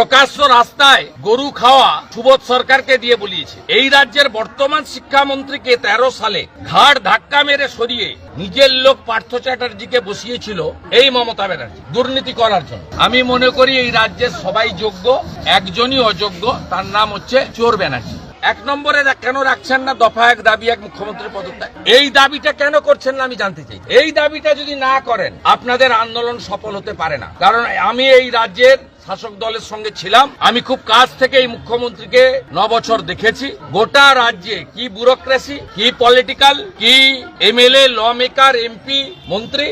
প্রকাশ্য রাস্তায় গরু খাওয়া সুবোধ সরকারকে দিয়ে বলিয়েছে। এই রাজ্যের বর্তমান শিক্ষামন্ত্রীকে তেরো সালে ঘাড় ধাক্কা মেরে সরিয়ে নিজের লোক পার্থ চ্যাটার্জিকে বসিয়েছিল এই মমতা ব্যানার্জি, দুর্নীতি করার জন্য। আমি মনে করি এই রাজ্যের সবাই যোগ্য, একজনই অযোগ্য, তার নাম হচ্ছে চোর ব্যানার্জি। এক নম্বরে কেন রাখছেন না দফা এক দাবি এক মুখ্যমন্ত্রী পদত্যাগ? এই দাবিটা কেন করছেন না আমি জানতে চাই। এই দাবিটা যদি না করেন, আপনাদের আন্দোলন সফল হতে পারে না। কারণ আমি এই রাজ্যের শাসক দলের সঙ্গে ছিলাম। আমি খুব কাছ থেকে এই মুখ্যমন্ত্রীকে ন বছর দেখেছি। গোটা রাজ্যে কি ব্যুরোক্রেসি, কি পলিটিক্যাল, কি এমএলএ ল মেকার এমপি, মন্ত্রী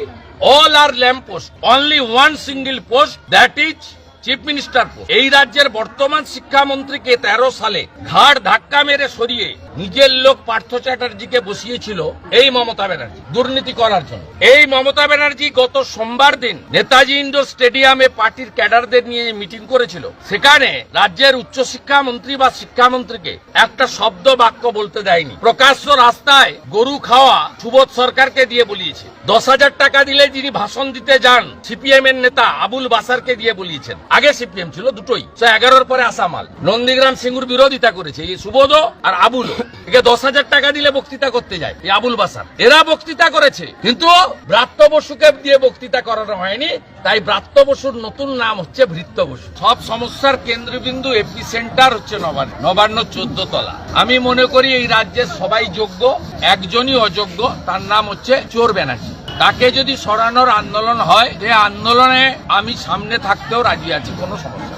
all are lamp post only one single post that is chief minister এই রাজ্যের বর্তমান শিক্ষামন্ত্রীকে তেরো সালে ঘাড় ধাক্কা মেরে সরিয়ে নিজের লোক পার্থ চ্যাটার্জিকে বসিয়েছিল এই মমতা ব্যানার্জি, দুর্নীতি করার জন্য। এই মমতা ব্যানার্জি গত সোমবার দিন নেতাজি ইন্ডোর স্টেডিয়ামে পার্টির ক্যাডারদের নিয়ে মিটিং করেছিল। সেখানে রাজ্যের উচ্চশিক্ষা মন্ত্রী বা শিক্ষামন্ত্রীকে একটা শব্দ বাক্য বলতে দেয়নি। প্রকাশ্য রাস্তায় গরু খাওয়া সুবোধ সরকারকে দিয়ে বলিয়েছে। দশ হাজার টাকা দিলে যিনি ভাষণ দিতে যান সিপিএম এর নেতা আবুল বাসারকে দিয়ে বলিয়েছেন। আগে সিপিএম ছিল দুটোই এগারোর পরে আসামাল নন্দীগ্রাম সিঙ্গুর বিরোধিতা করেছে, এই সুবোধ আর আবুল একে দশ হাজার টাকা দিলে বক্তৃতা করতে যায়, এই আবুল বাসার। এরা বক্তৃতা করেছে, কিন্তু ব্রাত্য বসুকে দিয়ে বক্তৃতা করানো হয়নি, তাই ব্রাত্য বসুর নতুন নাম হচ্ছে ভৃত্য বসু। সব সমস্যার কেন্দ্রবিন্দু এপি সেন্টার হচ্ছে নবান্ন নবান্ন চোদ্দ তলা। আমি মনে করি এই রাজ্যের সবাই যোগ্য, একজনই অযোগ্য, তার নাম হচ্ছে চোর ব্যানার্জি। তাকে যদি সরানোর আন্দোলন হয় যে আন্দোলনে আমি সামনে থাকতেও রাজি আছি, কোনো সমস্যা।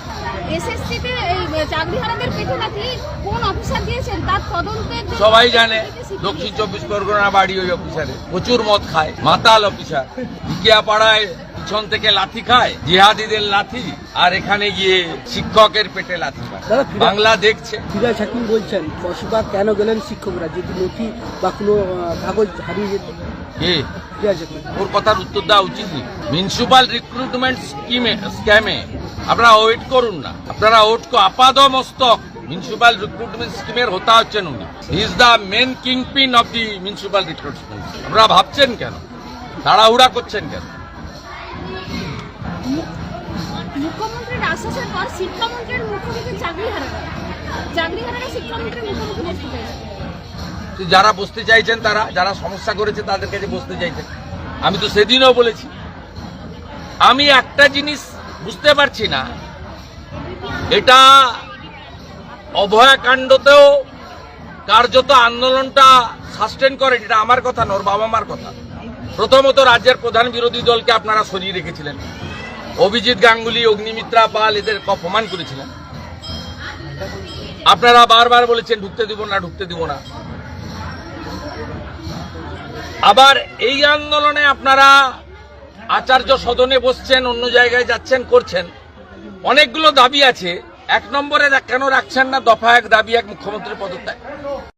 এসএসসিতে এই চাকরিহারাদের পেটে নাকি কোন অফিসার দিয়েছেন তার তদন্তের সবাই জানে দক্ষিণ চব্বিশ পরগনা বাড়ি ওই অফিসারে। প্রচুর মদ খায় মাতাল অফিসার। পাড়ায় পিছন থেকে লাথি খায় জিহাদিদের লাথি আর এখানে গিয়ে শিক্ষকের পেটে লাথি খায় বাংলা দেখছে। ফিরাজ হাকিম বলছেন বসবাস কেন গেলেন শিক্ষকরা? যদি নথি বা কোনো কাগজ হারিয়ে যেত। কে? ওর কথার উত্তর দেওয়া উচিত মিউনিসিপাল রিক্রুটমেন্ট স্কিমে স্ক্যামে আপনারা ওয়েট করুন না। আপনারা ওট আপাদ মস্তক মিউনিসিপাল রিক্রুটমেন্ট স্কিমের হতা হচ্ছেন উনি। Is the main kingpin of the municipal recruitment আপনারা ভাবছেন কেন? তাড়াহুড়া করছেন কেন? মুখ্যমন্ত্রীর আশ্বাসের পর শিক্ষামন্ত্রীর যারা বসতে চাইছেন তারা যারা সমস্যা করেছে তাদের কাছে বসতে চাইছেন। আমি তো সেদিনও বলেছি। আমি একটা জিনিস বুঝতে পারছি না। এটা অভয়াকাণ্ডতেও কার্যত আন্দোলনটা সাস্টেন করে এটা আমার কথা নর বাবা মার কথা। প্রথমত রাজ্যের প্রধান বিরোধী দলকে আপনারা সরিয়ে রেখেছিলেন। অভিজিৎ গাঙ্গুলি, অগ্নিমিত্রা পাল এদের অপমান করেছিলেন। আপনারা বারবার বলেছেন, ঢুকতে দিব না, ঢুকতে দিব না। আবার এই আন্দোলনে আপনারা আচার্য সদনে বসছেন, অন্য জায়গায় যাচ্ছেন, করছেন। অনেকগুলো দাবি আছে। এক নম্বরে কেন রাখছেন না? দফা এক দাবি এক মুখ্যমন্ত্রীর পদত্যাগ।